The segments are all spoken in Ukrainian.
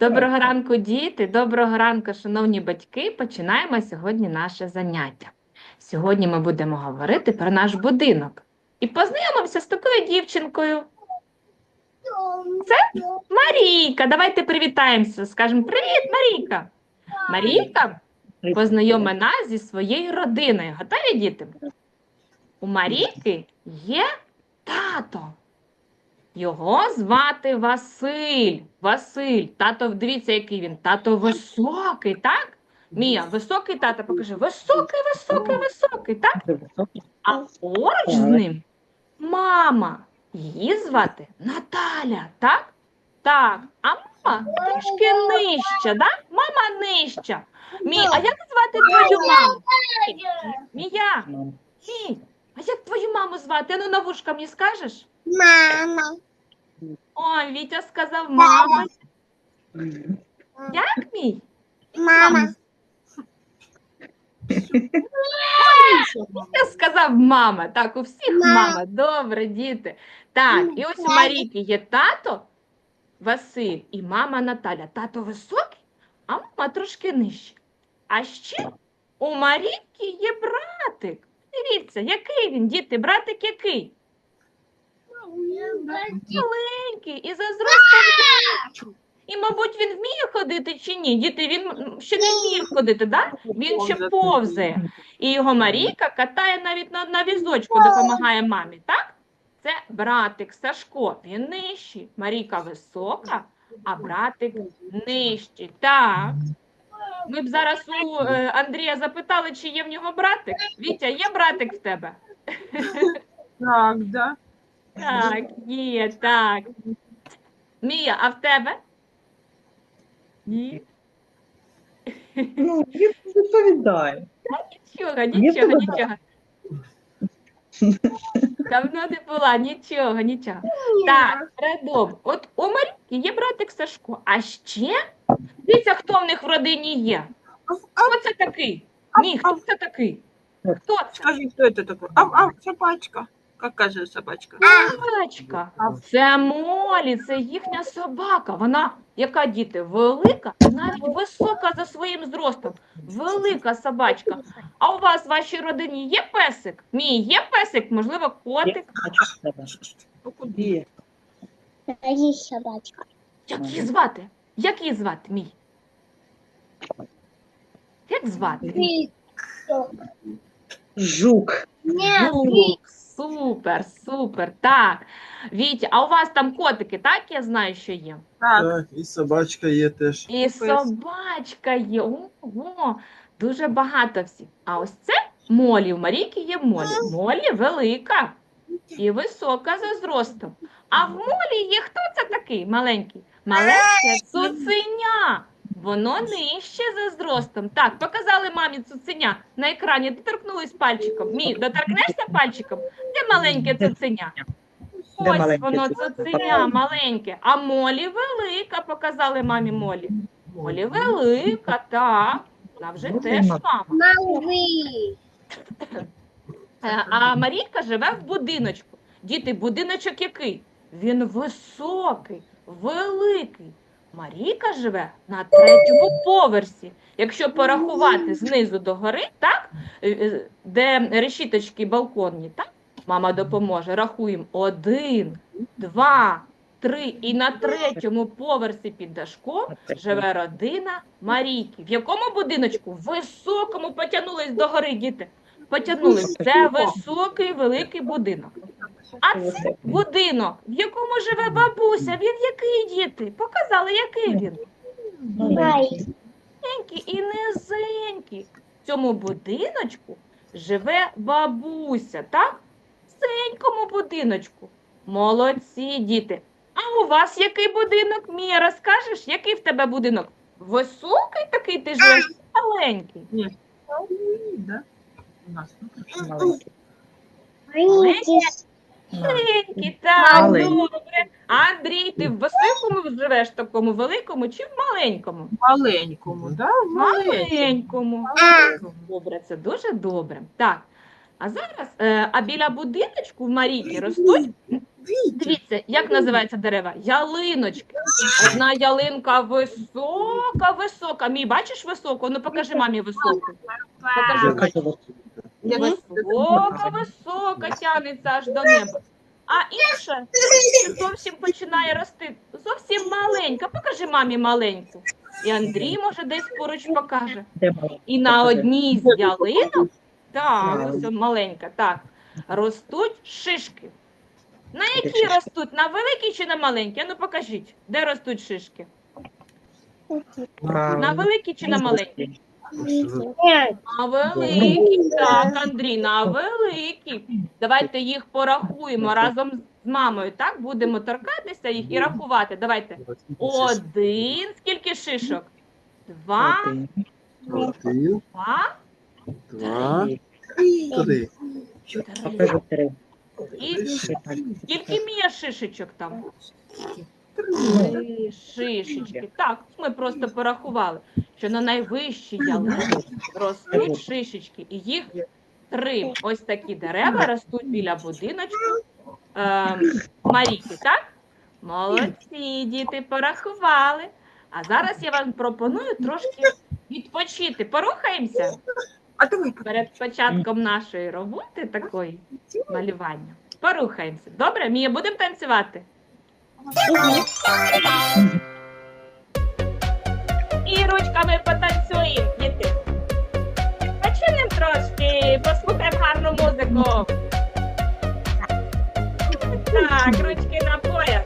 Доброго ранку, діти, доброго ранку, шановні батьки. Починаємо сьогодні наше заняття. Сьогодні ми будемо говорити про наш будинок і познайомимося з такою дівчинкою. Це Марійка, давайте привітаємося. Скажемо привіт, Марійка. Марійка познайоми нас зі своєю родиною. Готові діти? У Марійки є тато. Його звати Василь. Василь. Тато, дивіться, який він. Тато високий, так? Мія, високий тато, покажи. Високий, високий, високий, так? А поруч з ним мама. Її звати Наталя, так? Так. А мама трішки нижча, так? Мама нижча. Мій, а як звати твою маму? Мія, Мій, а як твою маму звати? Ану на вушка мені скажеш? Мама. Ой, Вітя сказав мама. Як мій? Мама. Я сказав мама. Так, у всіх Мама. мама. Добре, діти. Так, і ось у Марійки є тато Василь і мама Наталя. Тато високий, а мама трошки нижче. А ще у Марійки є братик. Дивіться, який він, діти, братик який? Маленький і за зростом. І, мабуть, він вміє ходити чи ні? Діти, він ще не вміє ходити, да? Він ще повзає. І його Марійка катає навіть на, на візочку, допомагає мамі, так? Це братик Сашко, він нижчий. Марійка висока, а братик нижчий. Так. Ми б зараз у е, Андрія запитали, чи є в нього братик. Вітя, є братик в тебе? Так, да. Так, є, так. Мія, а в тебе? Ні. Ну, він відповідає. Нічого, нічого, тебе нічого. Давно не була, нічого, нічого. Так, рядом. От у Марійки є братик Сашко, а ще дивіться, хто в них в родині є. Хто це такий? Ні, хто це такий? Хто це? Скажи, кто это такой? А, а, собачка. Как же собачка? Собачка. Це Молі, це їхня собака. Вона, яка діти, велика, навіть висока за своїм зростом. Велика собачка. А у вас в вашій родині є песик? Мій є песик, можливо, котик. Є. Є собачка. Як її звати? Як її звати, мій? Як звати? Жук. Жук. Супер, супер. Так. Вітя, а у вас там котики, так? Я знаю, що є. Так, Так, і собачка є теж. І собачка є. Ого, дуже багато всіх. А ось це Молі. У Марійки є Молі. Молі велика і висока за зростом. А в Молі є хто це такий маленький? Маленьке цуценя. Воно нижче за зростом. Так, показали мамі цуценя на екрані. Доторкнулись пальчиком. Мій, доторкнешся пальчиком? Де маленьке цуценя? Де Ось маленьке воно цуценя? цуценя маленьке. А Молі велика, показали мамі Молі. Молі велика, так. Вона вже теж мама. Малий. Е, А Марійка живе в будиночку. Діти, будиночок який? Він високий, великий. Марійка живе на третьому поверсі. Якщо порахувати знизу до гори, так? е, е, де решіточки балконні, так? Мама допоможе. Рахуємо один, два, три. І на третьому поверсі під дашком живе родина Марійки. В якому будиночку? В високому потягнулись до гори, діти. Потягнулись. Це високий великий будинок. А це будинок, в якому живе бабуся. Він який діти? Показали, який він. Маленький і низенький. В цьому будиночку живе бабуся, так? В сенькому будиночку. Молодці, діти. А у вас який будинок? Мія, розкажеш, який в тебе будинок? Високий такий ти живеш, маленький. да? У нас. Маленький. Маленький. Маленький, так, добре. Андрій, ти в високому живеш такому великому чи в маленькому? Маленькому, да? Маленькому. Маленькому. Добре, це дуже добре. Так, А зараз, е, а біля будиночку в Марійки ростуть, дивіться, як називаються дерева? Ялиночки. Одна ялинка висока, висока. Мій, бачиш високу? Ну покажи мамі високу. Покажи. Кажу, Висока, висока тягнеться аж до неба. А інша зовсім починає рости. Зовсім маленька. Покажи мамі маленьку. І Андрій, може, десь поруч покаже. І на одній з ялинок, так, Так. ось маленька, так, ростуть шишки. На які ростуть? На великі чи на маленькі? А Ну покажіть, де ростуть шишки? На Правильно. великі чи на маленькі? На великі, так, Андрій, на великі. Давайте їх порахуємо разом з мамою. Так, будемо торкатися їх і рахувати. Давайте. Один. Скільки шишок? Два, Один, два, два, три. три. І скільки мія шишечок там? Три шишечки. Так, ми просто порахували, що на найвищій ялинці ростуть шишечки, і їх три. Ось такі дерева ростуть біля будиночку е, Марійки, так? Молодці, діти, порахували. А зараз я вам пропоную трошки відпочити. Порухаємося перед початком нашої роботи такої малювання. Порухаємося. Добре, Мія, будемо танцювати? І ручками потанцюємо, діти. Відпочинемо трошки, послухаємо гарну музику. Так, ручки на пояс.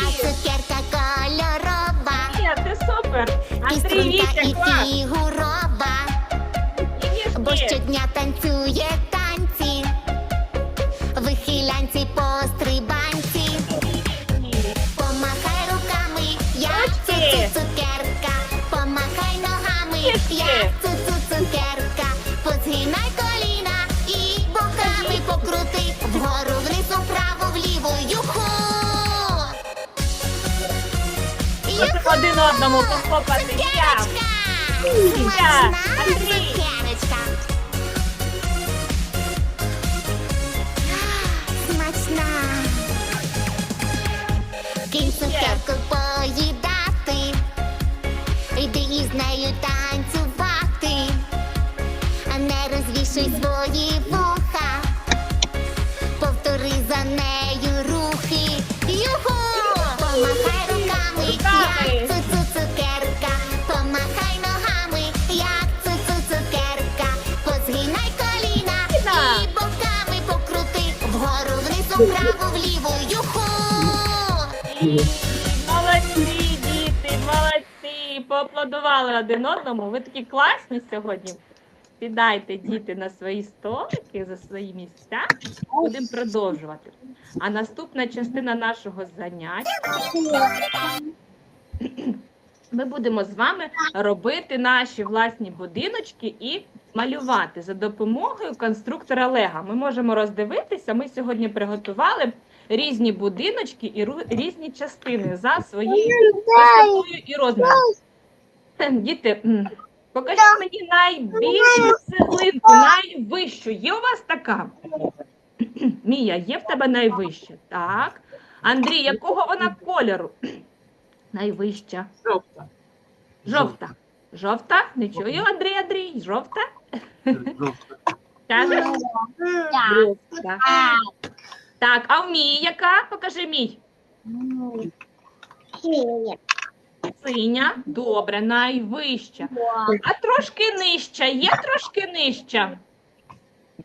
А цукерка кольорова, Мія, ти супер. і Андрій, струнка, Вітя, і клас. фігурова, І бо щодня танцює позгинай коліна і боками покрути, вгору вниз, вправо, вліво, юху! Можемо один одному похлопати. Я. Смачна цукерочка. Смачна. Кінь цукерку поїдати. Йди із нею танцювати. Не розвішуй свої вуха. Повтори за нею рухи. Юху! Помахай руками, як цу цукерка. Помахай ногами, як цу цукерка. Позгинай коліна і боками покрути. Вгору вниз, вправо, вліво. Юху! Молодці, діти, молодці. Поаплодували один одному. Ви такі класні сьогодні. Сідайте, діти, на свої столики за свої місця. Будемо продовжувати. А наступна частина нашого заняття ми будемо з вами робити наші власні будиночки і малювати за допомогою конструктора Лего. Ми можемо роздивитися. Ми сьогодні приготували різні будиночки і різні частини за своєю висотою і розміром. Діти, покажіть мені найбільшу цеглинку, найвищу. Є у вас така? Мія, є в тебе найвища? Так. Андрій, якого вона кольору? Найвища. жовта. Жовта. Жовта? Не чую, Андрій, Андрій. Жовта? Жовта. Кажеш? Жовта. Так, а в мій яка? Покажи мій. Синяя. Синя. Добре, найвища. А трошки нижча. Є трошки нижча.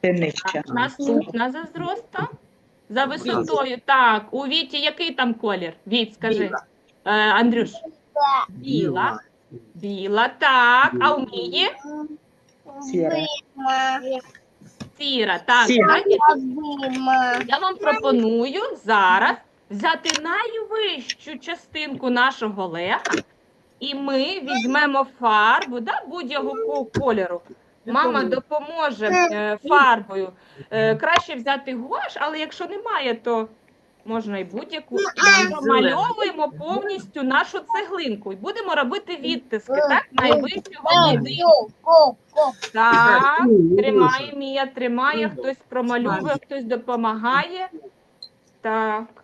Де нижче? Наступна за зростом. За висотою. Так, у Віті який там колір? Віт, скажи. Е, Андрюш. Біла. Біла, так. А у Мії? Сіра. Сіра. Так, Сіра. знаєте, Я вам пропоную зараз взяти найвищу частинку нашого лега, і ми візьмемо фарбу да, будь-якого кольору. Мама допоможе е, фарбою. Е, краще взяти гуаш, але якщо немає, то можна і будь-яку. І Промальовуємо повністю нашу цеглинку і будемо робити відтиски, так? Найвищого будинку. Ко, ко, ко. Так, Ну, тримає, Мія тримає, хтось промальовує, хтось допомагає. Так.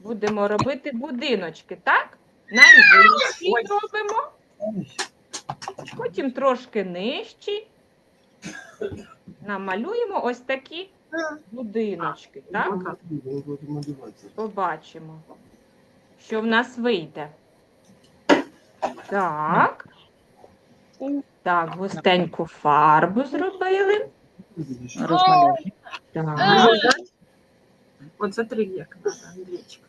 Будемо робити будиночки, так? Найвищий робимо, потім трошки нижчі. Намалюємо ось такі будиночки, так? Побачимо, що в нас вийде. Так. Так, густеньку фарбу зробили. Розмальовуємо. Так. От смотри, як надо, Андрійчик.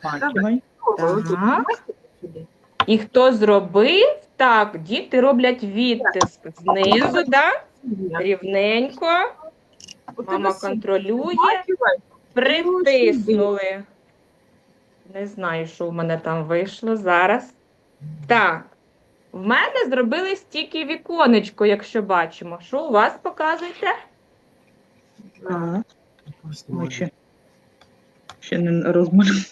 Так. І хто зробив? Так, діти роблять відтиск знизу, да? рівненько. Мама контролює. Притиснули. Не знаю, що в мене там вийшло зараз. Так. В мене зробили стільки віконечко, якщо бачимо. Що у вас показуєте? Так, ми ще, не розмалюємо.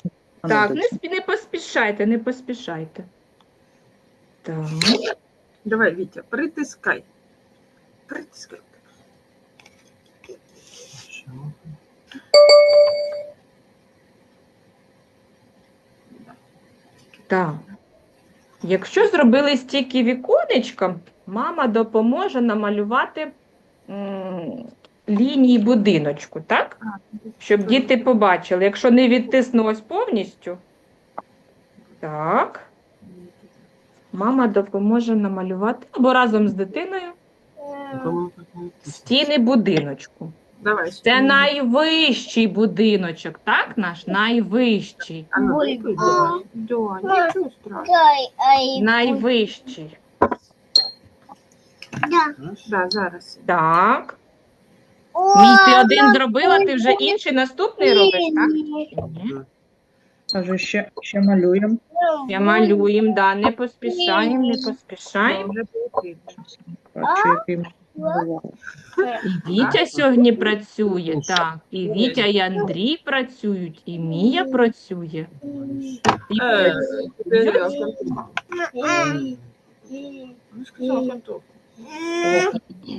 А ну, Так, не, спі- не поспішайте, не поспішайте. Так. Давай, Вітя, притискай. Притискай. Так. Якщо зробили стільки віконечка, мама допоможе намалювати м, лінії будиночку, так? Щоб діти побачили. Якщо не відтиснулось повністю. Так. Мама допоможе намалювати або разом з дитиною стіни будиночку. Давай. Це найвищий будиночок, так? Наш найвищий. Ну, нічого. Найвищий. Да. Да, зараз. Так. Мій ти один зробила, ти вже інший наступний робиш, так? Каже, ще, ще малюємо. Я малюємо, да, не поспішаємо, не поспішаємо. Бачу, який ми малювали. І Вітя сьогодні працює, так. І Вітя, і Андрій працюють, і Мія працює. І Е, працюють. Ну, сказала контовку.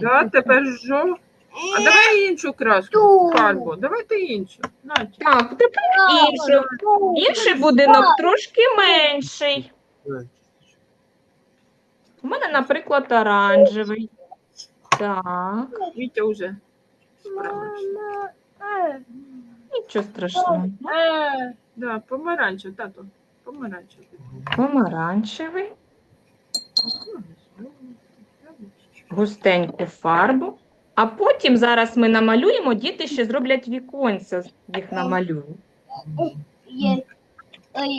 Да, тепер жов. А давай іншу краску, фарбу. Давайте іншу. Наче. Так, тепер інше. Інший будинок трошки менший. У мене, наприклад, оранжевий. Так, Вітя вже справився. нічого страшного. Да, помаранчев, тато. Помаранчев. Помаранчевий, густеньку фарбу. А потім зараз ми намалюємо, діти ще зроблять віконця, їх намалюють. Е,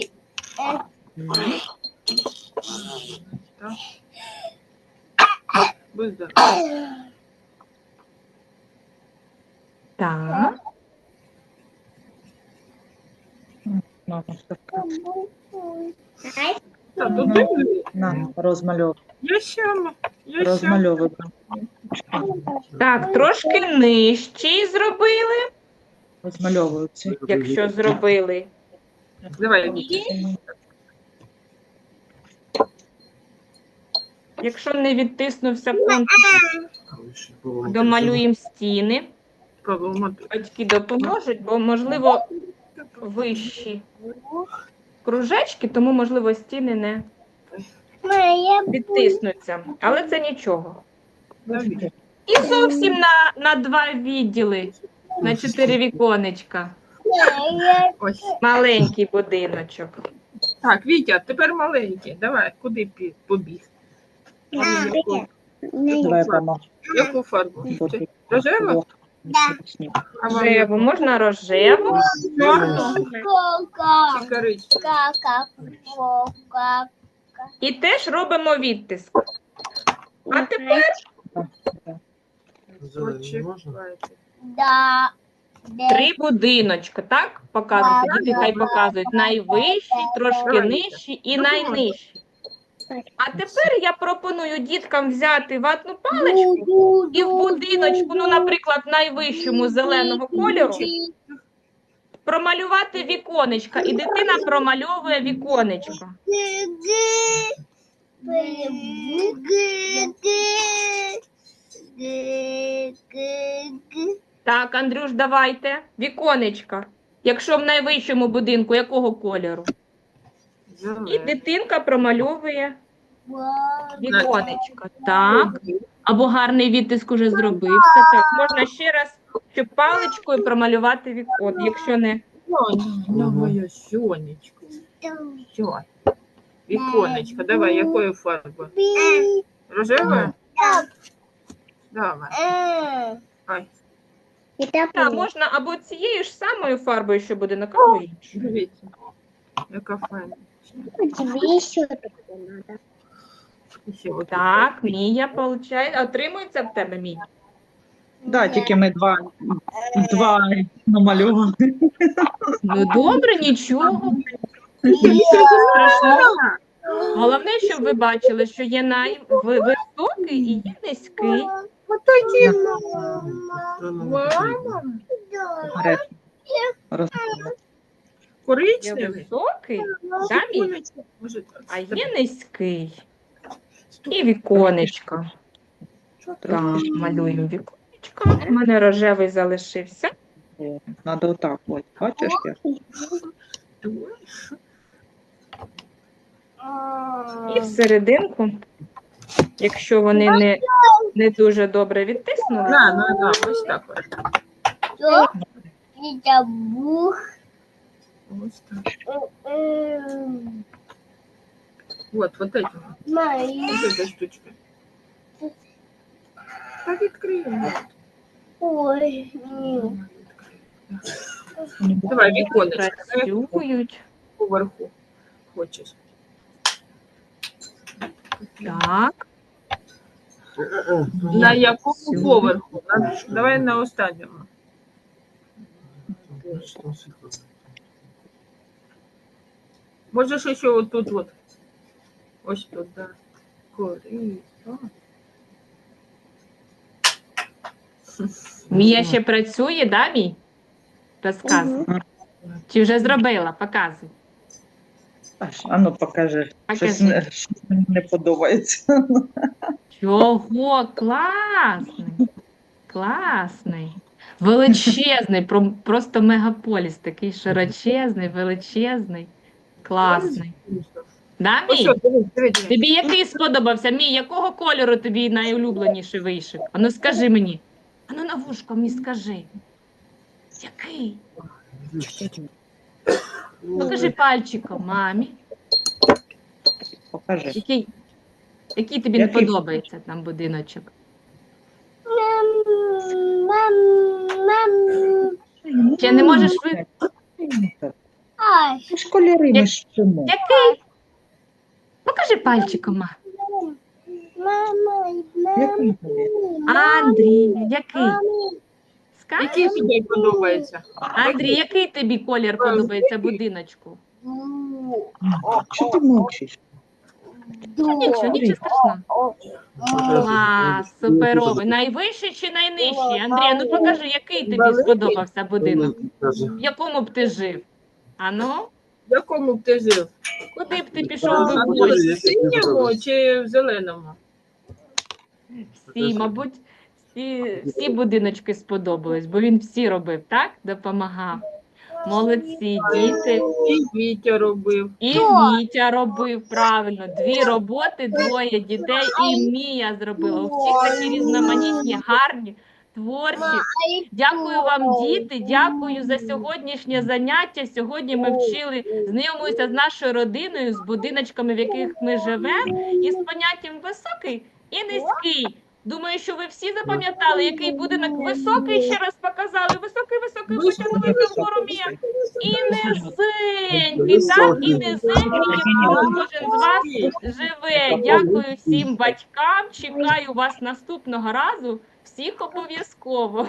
Будь здоров. Так. Я ще, ще. Розмальовуй. Так, трошки нижчий зробили, Розмальовуй ці. якщо зробили. Давай, Вітя. Якщо не відтиснувся контур, домалюємо стіни. Батьки допоможуть, бо, можливо, вищі кружечки, тому, можливо, стіни не відтиснуться. Але це нічого. І зовсім на, на два відділи, на чотири віконечка. Ось. Маленький будиночок. Так, Вітя, тепер маленький. Давай, куди пі- побіг? Яку- Давай, мама. Яку фарбу? Ти-? Да. А вам Рожеву, можна рожеву. чорну чи коричневу? І теж робимо відтиск. А тепер Да. Три будиночки, так? Показуйте, діти хай показують. Найвищий, трошки нижчий і найнижчий. А тепер я пропоную діткам взяти ватну паличку і в будиночку, ну, наприклад, найвищому зеленого кольору, промалювати віконечка, і дитина промальовує віконечко. Так, Андрюш, давайте. Віконечка. Якщо в найвищому будинку, якого кольору? І дитинка промальовує віконечко. Так. Або гарний відтиск уже зробився. Так, можна ще раз, щоб паличкою промалювати вікон, якщо не. Соня, моя сонечко. Що? Віконечко, давай, якою фарбою? Рожевою? Давай. Ай, Так, можна або цією ж самою фарбою, що буде на або дивіться. Яка файна. Ще от Так, Мія получає. Отримується в тебе Мія. Да, тільки ми два, два намальовували. Ну добре, нічого. Страшного. Головне, щоб ви бачили, що є найвисокий і є низький. Є Коричневий. високий? Може, так. а є низький. І віконечко. Так, малюємо віконечко. У мене рожевий залишився. Надо отак, бачиш як? І всерединку, якщо вони не, не дуже добре відтиснули, На, на, на, ось так. ось. Что? Это бух. Ось так. М-м. Вот, вот этим. Мои. Вот этой штучкой. Та відкриємо. Ой. м. Давай, віконечко. працюють. Поверху. Хочеш. Так, На якому поверху? На- Давай на останньому. Можеш ще отут от. Ось тут, да. Кори. Мія ще працює, да, мій? Розказуй. Чи вже зробила? Показуй. Аж, А ну покажи. Щось, не- щось мені не подобається. Чого? Класний. Класний. Величезний, про- просто мегаполіс, такий широчезний, величезний, класний. Да, Ось, мій? от, дивись, дивись, дивись. Тобі який сподобався? Мій, якого кольору тобі найулюбленіший вишив? Ану скажи мені. Ану на вушко мені скажи. Який? Покажи пальчиком мамі. Покажи. Який, який тобі не подобається там будиночок? Мам, мам. Чи не можеш ви- Ай. Ми ж кольори ми ж вчимо. Який? Покажи пальчиком. ма. Мама, Який тобі? Андрій, який? Який тобі подобається? Андрій, який тобі колір подобається будиночку? Що ти мовчиш? Нічого, нічого страшного. Клас, суперовий. Найвищий чи найнижчий? Андрій, ну покажи, який тобі сподобався будинок? В якому б ти жив? Ану, В якому б ти жив? куди б ти пішов би в гості? в синьому чи в зеленому? Всі, мабуть, всі, всі будиночки сподобались, бо він всі робив, так? Допомагав. Молодці, діти. І Вітя робив. І Вітя робив правильно. Дві роботи, двоє дітей, і Мія зробила. У всіх такі різноманітні, гарні, творчі. Дякую вам, діти. Дякую за сьогоднішнє заняття. Сьогодні ми вчили, знайомилися з нашою родиною, з будиночками, в яких ми живемо, і з поняттям високий і низький. Думаю, що ви всі запам'ятали, який будинок високий, ще раз показали. Високий, високий, потягнули вгору Мія. І низенький, так, і низенький, якому кожен з вас живе. Дякую всім батькам. Чекаю вас наступного разу. Всіх обов'язково.